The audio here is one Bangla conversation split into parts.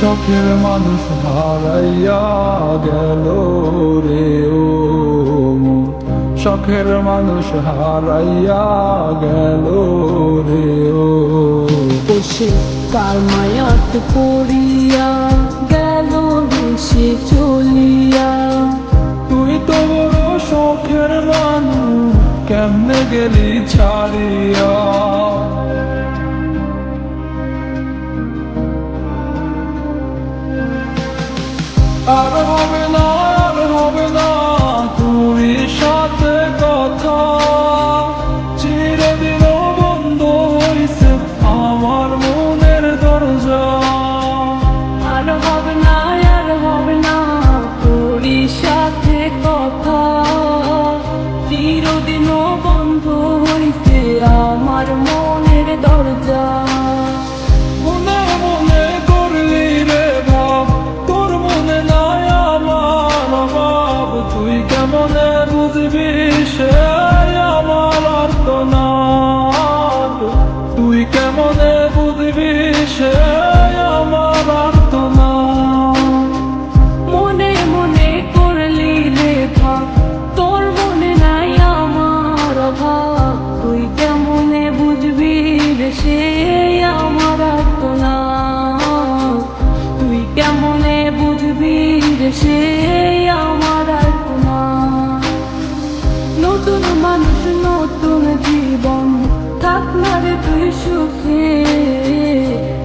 শখের মানুষ হারাইয়া গেল রে ও। শখের মানুষ হারাইয়া গেল রে ও বসে কার মায়াত করিয়া গেল দেশে চলিয়া তুই তো বড় শখের মানুষ কেমনে গেলি ছাড়িয়া আর হবে না বুঝবি সে আমার আর্তনাদ তুই কেমনে বুঝবি সে আমার আর্তনাদ মনে মনে করলি ভাব, তোর মনে নাই আমার অভাব। তুই কেমনে বুঝবি রে সে আমার না তুই কেমনে বুঝবি রে সে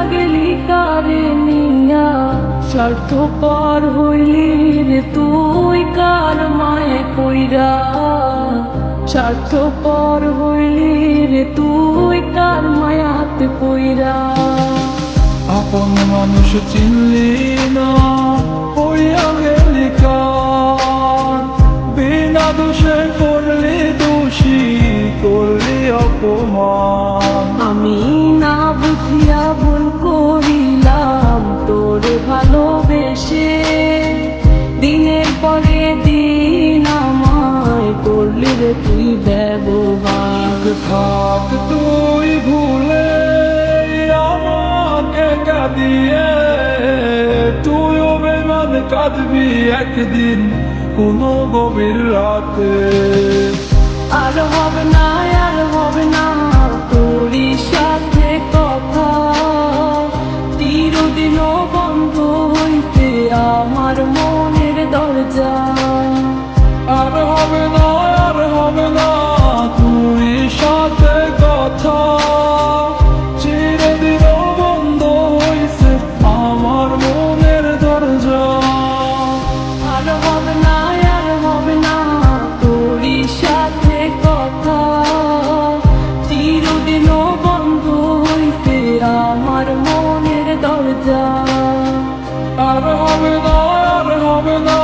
লাগলি কারে নিয়া স্বার্থ পর হইলি রে তুই কার মায়ে কইরা? স্বার্থ পর হইলি রে তুই কার মায়াতে কইরা? আপন মানুষ চিনলি না পড়িয়া গেলি কার? বিনা দোষী তুই ব্যবহার থাক, তুই ভুলে আমাকে কাঁদিয়ে, তুইও অভিমান কাঁদবি একদিন কোন গভীর রাতে। আর হবে না, আর হবে না, তোরই সাথে কথা। তিরুদিনও বন্ধ হইতে আমার মনের দরজা। আর হবে না over the